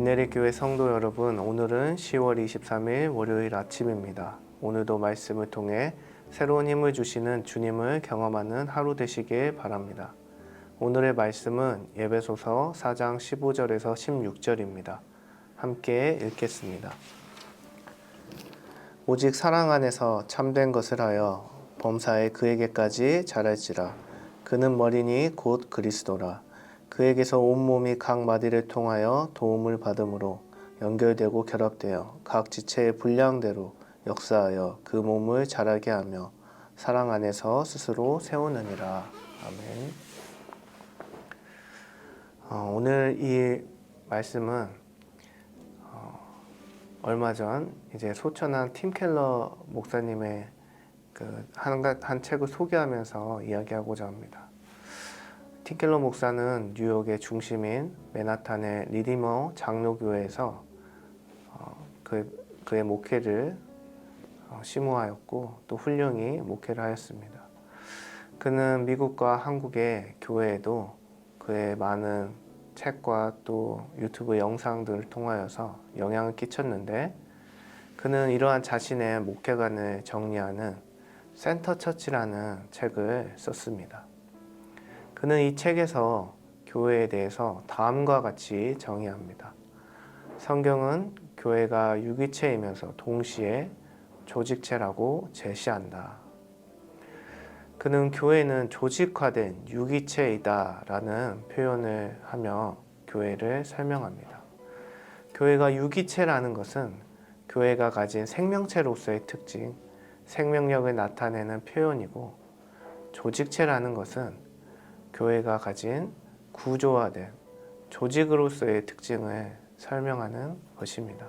빈내리 교회 성도 여러분, 오늘은 10월 23일 월요일 아침입니다. 오늘도 말씀을 통해 새로운 힘을 주시는 주님을 경험하는 하루 되시길 바랍니다. 오늘의 말씀은 예배소서 4장 15절에서 16절입니다. 함께 읽겠습니다. 오직 사랑 안에서 참된 것을 하여 범사에 그에게까지 자랄지라 그는 머리니 곧 그리스도라 그에게서 온몸이 각 마디를 통하여 도움을 받음으로 연결되고 결합되어 각 지체의 분량대로 역사하여 그 몸을 자라게 하며 사랑 안에서 스스로 세우느니라 아멘. 어, 오늘 이 말씀은 어, 얼마 전 이제 소천한 팀 켈러 목사님의 그 한 한 책을 소개하면서 이야기하고자 합니다. 팀 켈러 목사는 뉴욕의 중심인 맨하탄의 리디머 장로교회에서 어, 그 그의 목회를 어, 심호하였고 또 훌륭히 목회를 하였습니다. 그는 미국과 한국의 교회에도 그의 많은 책과 또 유튜브 영상들을 통하여서 영향을 끼쳤는데 그는 이러한 자신의 목회관을 정리하는 센터 처치라는 책을 썼습니다. 그는 이 책에서 교회에 대해서 다음과 같이 정의합니다. 성경은 교회가 유기체이면서 동시에 조직체라고 제시한다. 그는 교회는 조직화된 유기체이다 라는 표현을 하며 교회를 설명합니다. 교회가 유기체라는 것은 교회가 가진 생명체로서의 특징, 생명력을 나타내는 표현이고 조직체라는 것은 교회가 가진 구조화된 조직으로서의 특징을 설명하는 것입니다.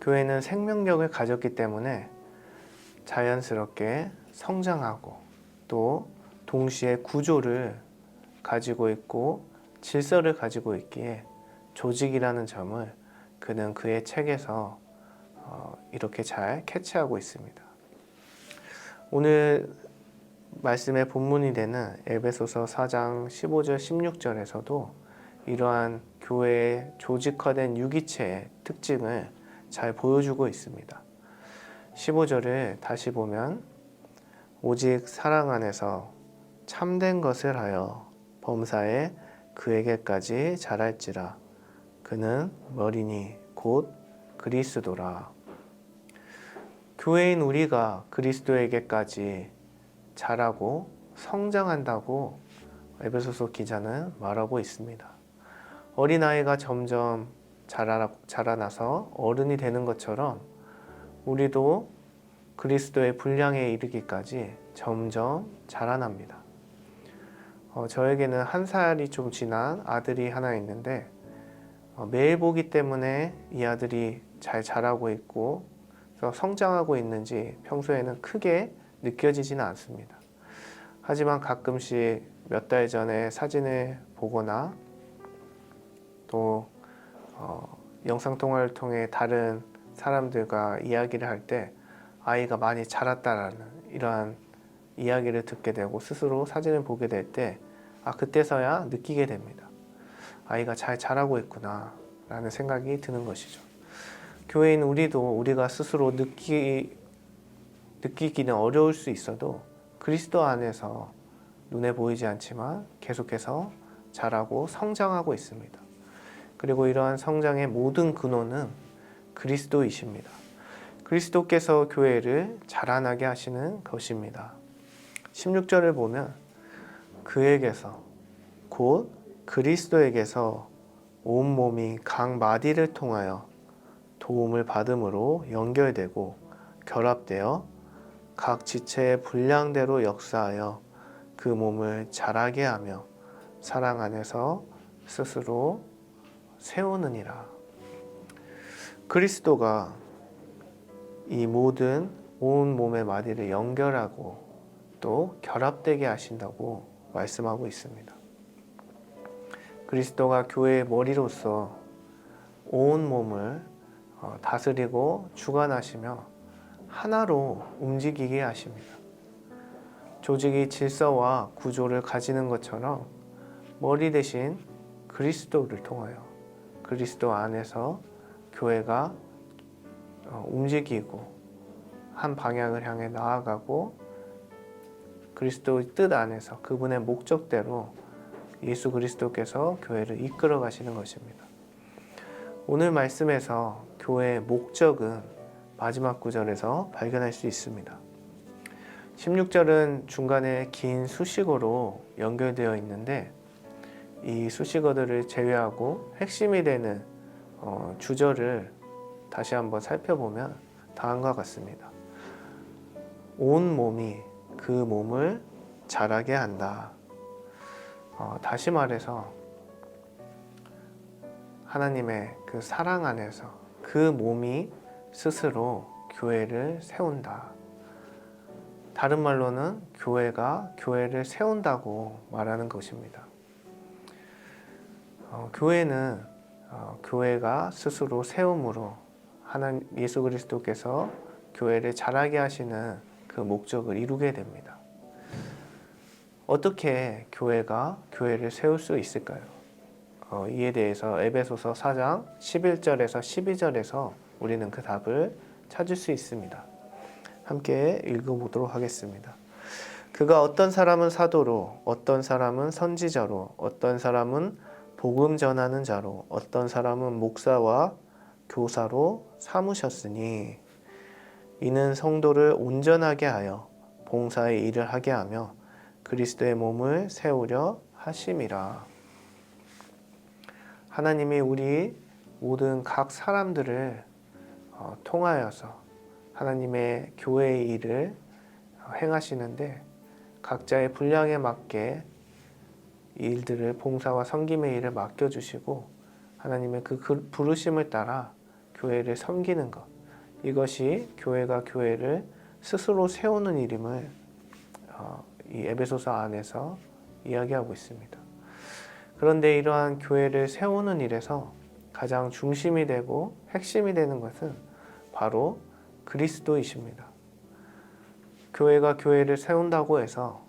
교회는 생명력을 가졌기 때문에 자연스럽게 성장하고 또 동시에 구조를 가지고 있고 질서를 가지고 있기에 조직이라는 점을 그는 그의 책에서 어, 이렇게 잘 캐치하고 있습니다. 오늘 말씀의 본문이 되는 에베소서 4장 15절 16절에서도 이러한 교회의 조직화된 유기체의 특징을 잘 보여주고 있습니다. 15절을 다시 보면 오직 사랑 안에서 참된 것을 하여 범사에 그에게까지 자랄지라 그는 머리니 곧 그리스도라 교회인 우리가 그리스도에게까지 자라고 성장한다고 에베소서 기자는 말하고 있습니다. 어린아이가 점점 자라, 자라나서 어른이 되는 것처럼 우리도 그리스도의 분량에 이르기까지 점점 자라납니다. 어, 저에게는 한 살이 좀 지난 아들이 하나 있는데 어, 매일 보기 때문에 이 아들이 잘 자라고 있고 성장하고 있는지 평소에는 크게 느껴지지는 않습니다. 하지만 가끔씩 몇 달 전에 사진을 보거나 또 어, 영상 통화를 통해 다른 사람들과 이야기를 할 때 아이가 많이 자랐다라는 이러한 이야기를 듣게 되고 스스로 사진을 보게 될 때 아, 그때서야 느끼게 됩니다. 아이가 잘 자라고 있구나 라는 생각이 드는 것이죠. 교회인 우리도 우리가 스스로 느끼, 느끼기는 어려울 수 있어도 그리스도 안에서 눈에 보이지 않지만 계속해서 자라고 성장하고 있습니다. 그리고 이러한 성장의 모든 근원은 그리스도이십니다. 그리스도께서 교회를 자라나게 하시는 것입니다. 16절을 보면 그에게서 곧 그리스도에게서 온 몸이 각 마디를 통하여 도움을 받음으로 연결되고 결합되어 각 지체의 분량대로 역사하여 그 몸을 자라게 하며 사랑 안에서 스스로 세우느니라. 그리스도가 이 모든 온 몸의 마디를 연결하고 또 결합되게 하신다고 말씀하고 있습니다. 그리스도가 교회의 머리로서 온 몸을 어, 다스리고 주관하시며 하나로 움직이게 하십니다. 조직이 질서와 구조를 가지는 것처럼 머리 대신 그리스도를 통하여 그리스도 안에서 교회가 어, 움직이고 한 방향을 향해 나아가고 그리스도의 뜻 안에서 그분의 목적대로 예수 그리스도께서 교회를 이끌어 가시는 것입니다. 오늘 말씀에서 교회의 목적은 마지막 구절에서 발견할 수 있습니다. 16절은 중간에 긴 수식어로 연결되어 있는데 이 수식어들을 제외하고 핵심이 되는 어, 주절을 다시 한번 살펴보면 다음과 같습니다. 온 몸이 그 몸을 자라게 한다. 어, 다시 말해서 하나님의 그 사랑 안에서 그 몸이 스스로 교회를 세운다. 다른 말로는 교회가 교회를 세운다고 말하는 것입니다. 어, 교회는 어, 교회가 스스로 세움으로 하나님 예수 그리스도께서 교회를 자라게 하시는 그 목적을 이루게 됩니다. 어떻게 교회가 교회를 세울 수 있을까요? 어, 이에 대해서 에베소서 4장 11절에서 12절에서 우리는 그 답을 찾을 수 있습니다. 함께 읽어보도록 하겠습니다. 그가 어떤 사람은 사도로, 어떤 사람은 선지자로, 어떤 사람은 복음 전하는 자로, 어떤 사람은 목사와 교사로 삼으셨으니 이는 성도를 온전하게 하여 봉사의 일을 하게 하며 그리스도의 몸을 세우려 하심이라. 하나님이 우리 모든 각 사람들을 어, 통하여서 하나님의 교회의 일을 행하시는데 각자의 분량에 맞게 이 일들을 봉사와 섬김의 일을 맡겨주시고 하나님의 그그 부르심을 따라 교회를 섬기는 것 이것이 교회가 교회를 스스로 세우는 일임을 어, 이 에베소서 안에서 이야기하고 있습니다. 그런데 이러한 교회를 세우는 일에서 가장 중심이 되고 핵심이 되는 것은 바로 그리스도이십니다. 교회가 교회를 세운다고 해서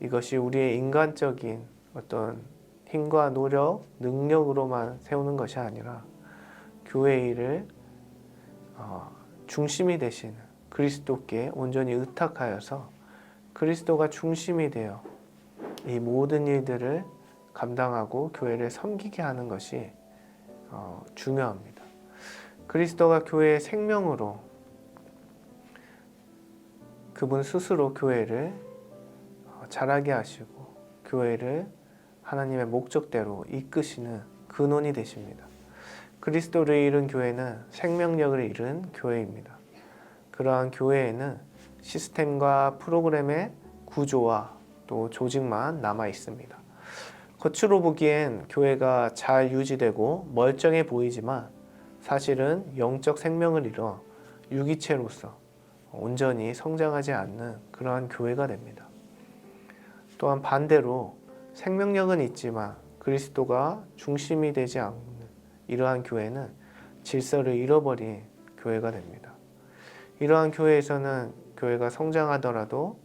이것이 우리의 인간적인 어떤 힘과 노력, 능력으로만 세우는 것이 아니라 교회 일을 어, 중심이 되시는 그리스도께 온전히 의탁하여서 그리스도가 중심이 되어 이 모든 일들을 감당하고 교회를 섬기게 하는 것이 어, 중요합니다. 그리스도가 교회의 생명으로 그분 스스로 교회를 어, 자라게 하시고 교회를 하나님의 목적대로 이끄시는 근원이 되십니다. 그리스도를 잃은 교회는 생명력을 잃은 교회입니다. 그러한 교회에는 시스템과 프로그램의 구조와 또 조직만 남아 있습니다. 겉으로 보기엔 교회가 잘 유지되고 멀쩡해 보이지만 사실은 영적 생명을 잃어 유기체로서 온전히 성장하지 않는 그러한 교회가 됩니다. 또한 반대로 생명력은 있지만 그리스도가 중심이 되지 않는 이러한 교회는 질서를 잃어버린 교회가 됩니다. 이러한 교회에서는 교회가 성장하더라도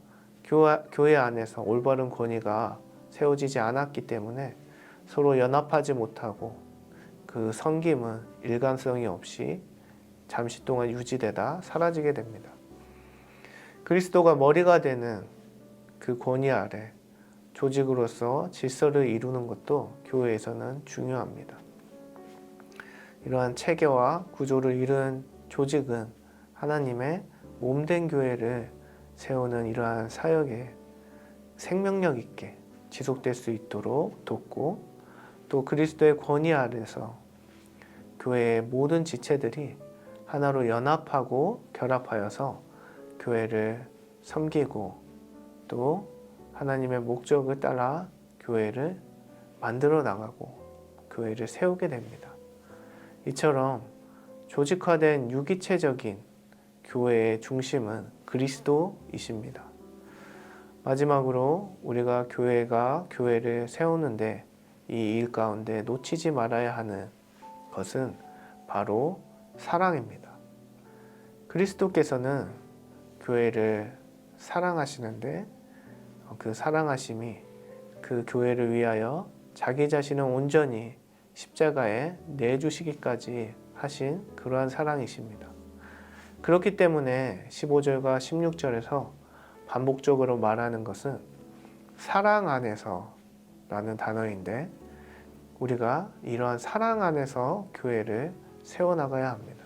교회 안에서 올바른 권위가 세워지지 않았기 때문에 서로 연합하지 못하고 그 섬김은 일관성이 없이 잠시 동안 유지되다 사라지게 됩니다. 그리스도가 머리가 되는 그 권위 아래 조직으로서 질서를 이루는 것도 교회에서는 중요합니다. 이러한 체계와 구조를 이룬 조직은 하나님의 몸된 교회를 세우는 이러한 사역에 생명력 있게 지속될 수 있도록 돕고 또 그리스도의 권위 아래서 교회의 모든 지체들이 하나로 연합하고 결합하여서 교회를 섬기고 또 하나님의 목적을 따라 교회를 만들어 나가고 교회를 세우게 됩니다. 이처럼 조직화된 유기체적인 교회의 중심은 그리스도이십니다. 마지막으로 우리가 교회가 교회를 세우는데 이 일 가운데 놓치지 말아야 하는 것은 바로 사랑입니다. 그리스도께서는 교회를 사랑하시는데 그 사랑하심이 그 교회를 위하여 자기 자신을 온전히 십자가에 내주시기까지 하신 그러한 사랑이십니다. 그렇기 때문에 15절과 16절에서 반복적으로 말하는 것은 사랑 안에서 라는 단어인데 우리가 이러한 사랑 안에서 교회를 세워나가야 합니다.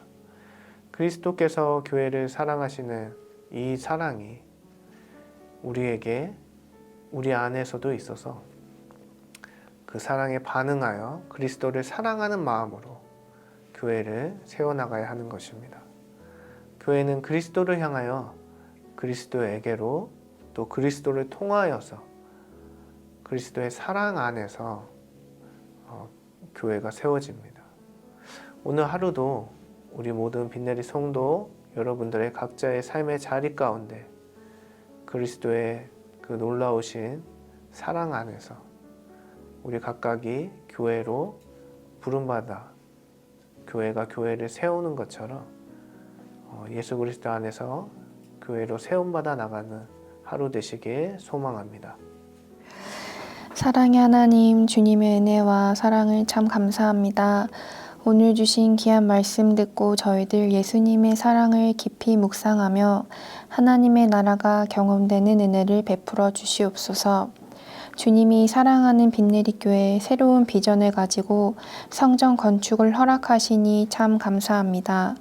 그리스도께서 교회를 사랑하시는 이 사랑이 우리에게 우리 안에서도 있어서 그 사랑에 반응하여 그리스도를 사랑하는 마음으로 교회를 세워나가야 하는 것입니다. 교회는 그리스도를 향하여 그리스도에게로 또 그리스도를 통하여서 그리스도의 사랑 안에서 어, 교회가 세워집니다. 오늘 하루도 우리 모든 빛내리 성도 여러분들의 각자의 삶의 자리 가운데 그리스도의 그 놀라우신 사랑 안에서 우리 각각이 교회로 부름받아 교회가 교회를 세우는 것처럼 어, 예수 그리스도 안에서 교회로 세움받아 나가는 하루 되시길 소망합니다. 사랑의 하나님, 주님의 은혜와 사랑을 참 감사합니다. 오늘 주신 귀한 말씀 듣고 저희들 예수님의 사랑을 깊이 묵상하며 하나님의 나라가 경험되는 은혜를 베풀어 주시옵소서. 주님이 사랑하는 빛내리 교회 새로운 비전을 가지고 성전 건축을 허락하시니 참 감사합니다.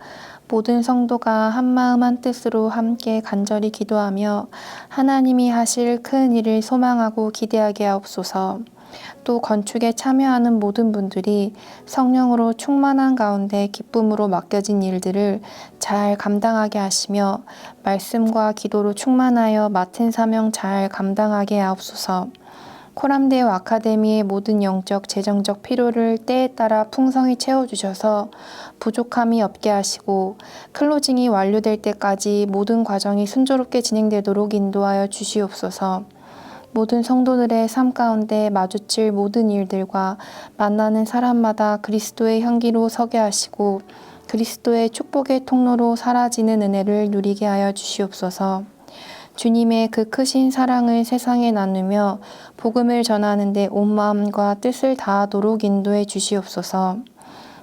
모든 성도가 한마음 한뜻으로 함께 간절히 기도하며 하나님이 하실 큰 일을 소망하고 기대하게 하옵소서. 또 건축에 참여하는 모든 분들이 성령으로 충만한 가운데 기쁨으로 맡겨진 일들을 잘 감당하게 하시며 말씀과 기도로 충만하여 맡은 사명 잘 감당하게 하옵소서. 코람데오 아카데미의 모든 영적, 재정적 필요를 때에 따라 풍성히 채워주셔서 부족함이 없게 하시고 클로징이 완료될 때까지 모든 과정이 순조롭게 진행되도록 인도하여 주시옵소서. 모든 성도들의 삶 가운데 마주칠 모든 일들과 만나는 사람마다 그리스도의 향기로 서게 하시고 그리스도의 축복의 통로로 사라지는 은혜를 누리게 하여 주시옵소서. 주님의 그 크신 사랑을 세상에 나누며 복음을 전하는데 온 마음과 뜻을 다하도록 인도해 주시옵소서.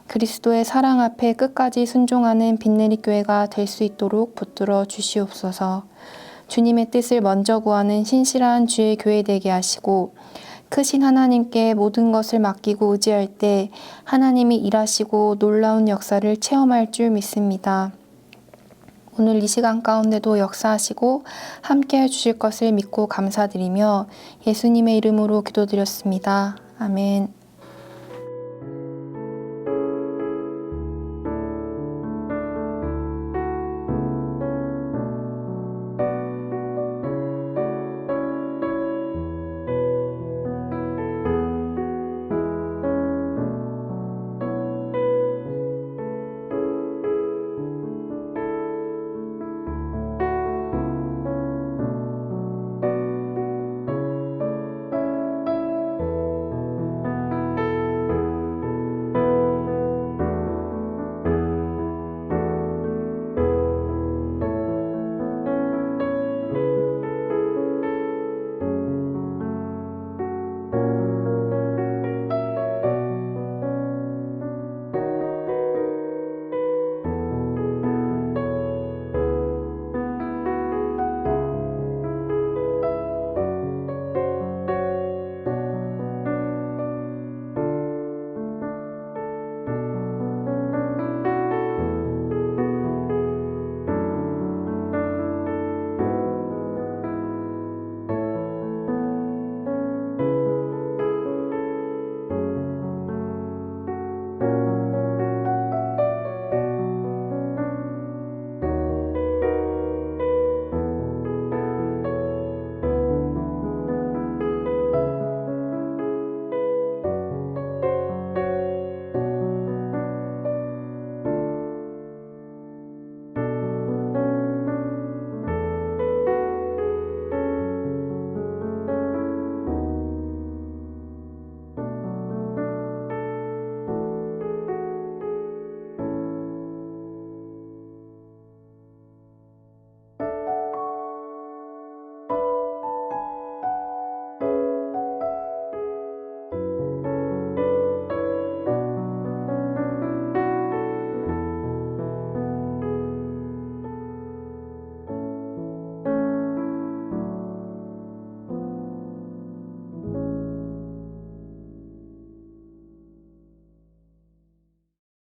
그리스도의 사랑 앞에 끝까지 순종하는 빛내리 교회가 될 수 있도록 붙들어 주시옵소서. 주님의 뜻을 먼저 구하는 신실한 주의 교회 되게 하시고 크신 하나님께 모든 것을 맡기고 의지할 때 하나님이 일하시고 놀라운 역사를 체험할 줄 믿습니다. 오늘 이 시간 가운데도 역사하시고 함께 해주실 것을 믿고 감사드리며 예수님의 이름으로 기도드렸습니다. 아멘.